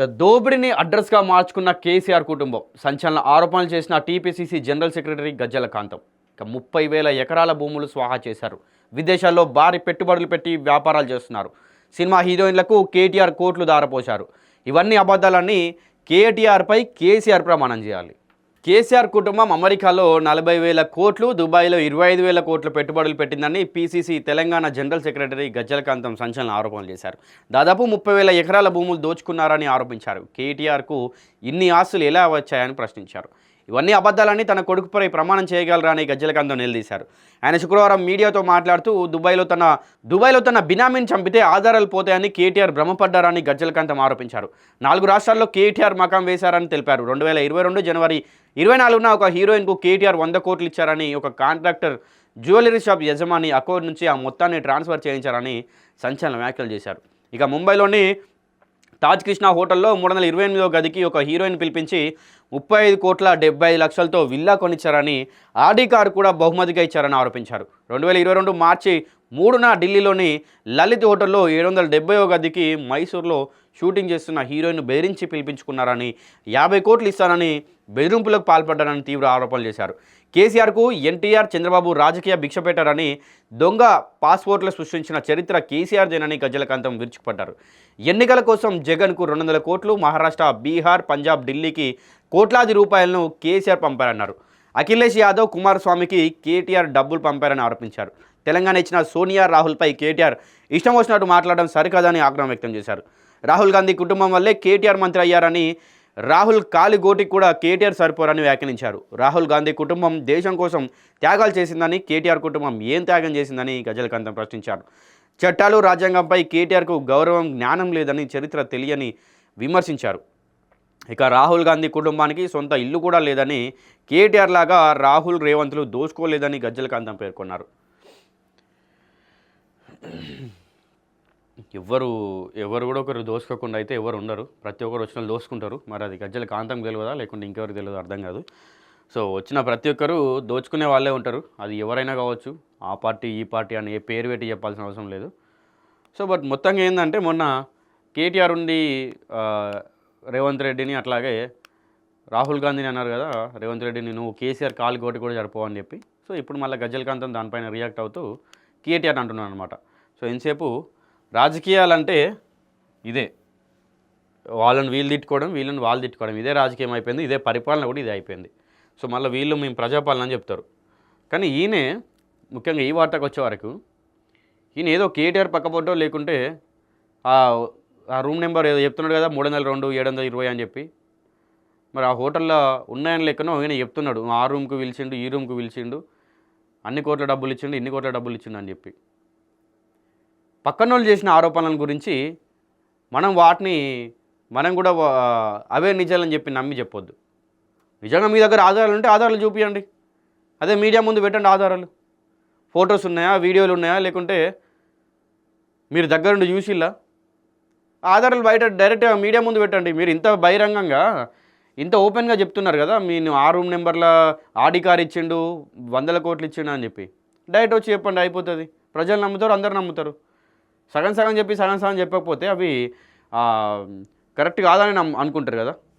ఇక దోపిడిని అడ్రస్గా మార్చుకున్న కేసీఆర్ కుటుంబం సంచలన ఆరోపణలు చేసిన TPCC general secretary Gajjala Kantham. ఇక ముప్పై వేల ఎకరాల భూములు స్వాహా చేశారు. విదేశాల్లో భారీ పెట్టుబడులు పెట్టి వ్యాపారాలు చేస్తున్నారు. సినిమా హీరోయిన్లకు కేటీఆర్ కోట్లు దారపోశారు ఇవన్నీ అబద్ధాలన్నీ కేటీఆర్పై కేసీఆర్ ప్రమాణం చేయాలి. కేసీఆర్ కుటుంబం అమెరికాలో నలభై వేల కోట్లు దుబాయ్లో ఇరవై ఐదు వేల కోట్ల పెట్టుబడులు పెట్టిందని PCC Telangana general secretary Gajjala Kantham సంచలన ఆరోపణలు చేశారు. దాదాపు ముప్పై వేల ఎకరాల భూములు దోచుకున్నారని ఆరోపించారు. కేటీఆర్కు ఇన్ని ఆస్తులు ఎలా వచ్చాయని ప్రశ్నించారు. ఇవన్నీ అబద్ధాలని తన కొడుకుపై ప్రమాణం చేయగలరా అని గజ్జలకాంతం నిలదీశారు. ఆయన శుక్రవారం మీడియాతో మాట్లాడుతూ దుబాయ్లో తన దుబాయ్లో తన బినామీని చంపితే ఆధారాలు పోతాయని కేటీఆర్ భ్రమపడ్డారని గజ్జలకాంతం ఆరోపించారు. నాలుగు రాష్ట్రాల్లో కేటీఆర్ మకాం వేశారని తెలిపారు. రెండు వేల ఇరవై రెండు జనవరి ఇరవై నాలుగున ఒక హీరోయిన్కు కేటీఆర్ వంద కోట్లు ఇచ్చారని ఒక కాంట్రాక్టర్ జ్యువెలరీ షాప్ యజమాని అకౌంట్ నుంచి ఆ మొత్తాన్ని ట్రాన్స్ఫర్ చేయించారని సంచలన వ్యాఖ్యలు చేశారు. ఇక ముంబైలోని తాజ్ కృష్ణ హోటల్లో మూడు వందల ఇరవై ఎనిమిదో గదికి ఒక హీరోయిన్ పిలిపించి ముప్పై ఐదు కోట్ల డెబ్బై ఐదు లక్షలతో విల్లా కొనిచ్చారని ఆడి కారు కూడా బహుమతిగా ఇచ్చారని ఆరోపించారు. రెండు వేల ఇరవై రెండు మార్చి మూడున ఢిల్లీలోని లలిత్ హోటల్లో ఏడు వందల డెబ్బైవ గదికి మైసూర్లో షూటింగ్ చేస్తున్న హీరోయిన్ బెదిరించి పిలిపించుకున్నారని యాభై కోట్లు ఇస్తానని బెదిరింపులకు పాల్పడ్డారని తీవ్ర ఆరోపణలు చేశారు. కేసీఆర్కు ఎన్టీఆర్ చంద్రబాబు రాజకీయ భిక్ష పెట్టారని దొంగ పాస్పోర్ట్లు సృష్టించిన చరిత్ర కేసీఆర్ జనని గజ్జలకాంతం విరుచుకుపడ్డారు. ఎన్నికల కోసం జగన్కు రెండు వందల కోట్లు మహారాష్ట్ర బీహార్ పంజాబ్ ఢిల్లీకి కోట్లాది రూపాయలను కేసీఆర్ పంపారన్నారు. అఖిలేష్ యాదవ్ కుమారస్వామికి కేటీఆర్ డబ్బులు పంపారని ఆరోపించారు. తెలంగాణ ఇచ్చిన సోనియా రాహుల్పై కేటీఆర్ ఇష్టం వచ్చినట్టు మాట్లాడడం సరికాదని ఆగ్రహం వ్యక్తం చేశారు. రాహుల్ గాంధీ కుటుంబం వల్లే కేటీఆర్ మంత్రి అయ్యారని రాహుల్ కాలిగోటికి కూడా కేటీఆర్ సరిపోరని వ్యాఖ్యానించారు. రాహుల్ గాంధీ కుటుంబం దేశం కోసం త్యాగాలు చేసిందని కేటీఆర్ కుటుంబం ఏం త్యాగం చేసిందని గజలకాంతం ప్రశ్నించారు. చట్టాలు రాజ్యాంగంపై కేటీఆర్కు గౌరవం జ్ఞానం లేదని చరిత్ర తెలియని విమర్శించారు. ఇక రాహుల్ గాంధీ కుటుంబానికి సొంత ఇల్లు కూడా లేదని కేటీఆర్ లాగా రాహుల్ రేవంత్లు దోచుకోలేదని గజ్జలకాంతం పేర్కొన్నారు. ఎవ్వరు ఎవరు కూడా ఒకరు దోసుకోకుండా అయితే ఎవరు ఉండరు. ప్రతి ఒక్కరు వచ్చిన దోసుకుంటారు. మరి అది గజ్జల కాంతం తెలియదా? లేకుంటే ఇంకెవరు తెలియదు అర్థం కాదు. సో వచ్చిన ప్రతి ఒక్కరు దోచుకునే వాళ్ళే ఉంటారు. అది ఎవరైనా కావచ్చు ఆ పార్టీ ఈ పార్టీ అని ఏ పేరు పెట్టి చెప్పాల్సిన అవసరం లేదు. సో బట్ మొత్తంగా ఏంటంటే మొన్న కేటీఆర్ ఉండి రేవంత్ రెడ్డిని అట్లాగే రాహుల్ గాంధీని అన్నారు కదా రేవంత్ రెడ్డిని నువ్వు కేసీఆర్ కాలు కోటి కూడా జరపవు అని చెప్పి. సో ఇప్పుడు మళ్ళీ గజ్జలకాంతం దానిపైన రియాక్ట్ అవుతూ కేటీఆర్ అంటున్నాను అనమాట సో ఎంతసేపు రాజకీయాలంటే ఇదే. వాళ్ళని వీళ్ళు తిట్టుకోవడం వీళ్ళని వాళ్ళు తిట్టుకోవడం ఇదే రాజకీయం అయిపోయింది ఇదే పరిపాలన కూడా ఇదే అయిపోయింది. సో మళ్ళీ వీళ్ళు మేము ప్రజాపాలన అని చెప్తారు. కానీ ఈయనే ముఖ్యంగా ఈ వార్తకు వచ్చే వరకు ఈయన ఏదో కేటీఆర్ పక్కపోటో లేకుంటే ఆ ఆ రూమ్ నెంబర్ ఏదో చెప్తున్నాడు కదా మూడు వందల రెండు ఏడు వందల ఇరవై అని చెప్పి. మరి ఆ హోటల్లో ఉన్నాయని లెక్కనో ఈయన చెప్తున్నాడు. ఆ రూమ్కి పిలిచిండు ఈ రూమ్కి పిలిచిండు అన్ని కోట్ల డబ్బులు ఇచ్చిండు ఇన్ని కోట్ల డబ్బులు ఇచ్చిండు అని చెప్పి. పక్కన వాళ్ళు చేసిన ఆరోపణల గురించి మనం వాటిని మనం కూడా అవే నిజాలని చెప్పి నమ్మి చెప్పొద్దు. నిజంగా మీ దగ్గర ఆధారాలు ఉంటే ఆధారాలు చూపించండి అదే మీడియా ముందు పెట్టండి ఆధారాలు. ఫొటోస్ ఉన్నాయా వీడియోలు ఉన్నాయా లేకుంటే మీరు దగ్గరుండి చూసిల్లా? ఆధారాలు బయట డైరెక్ట్గా మీడియా ముందు పెట్టండి. మీరు ఇంత బహిరంగంగా ఇంత ఓపెన్గా చెప్తున్నారు కదా మీరు ఆ రూమ్ నెంబర్ల ఆడి కార్ ఇచ్చిండు వందల కోట్లు ఇచ్చిండు అని చెప్పి. డైరెక్ట్ వచ్చి చెప్పండి అయిపోతుంది. ప్రజలు నమ్ముతారు అందరు నమ్ముతారు. సగం సగం చెప్పి సగం సగం చెప్పకపోతే అవి కరెక్ట్ కాదని అనుకుంటారు కదా?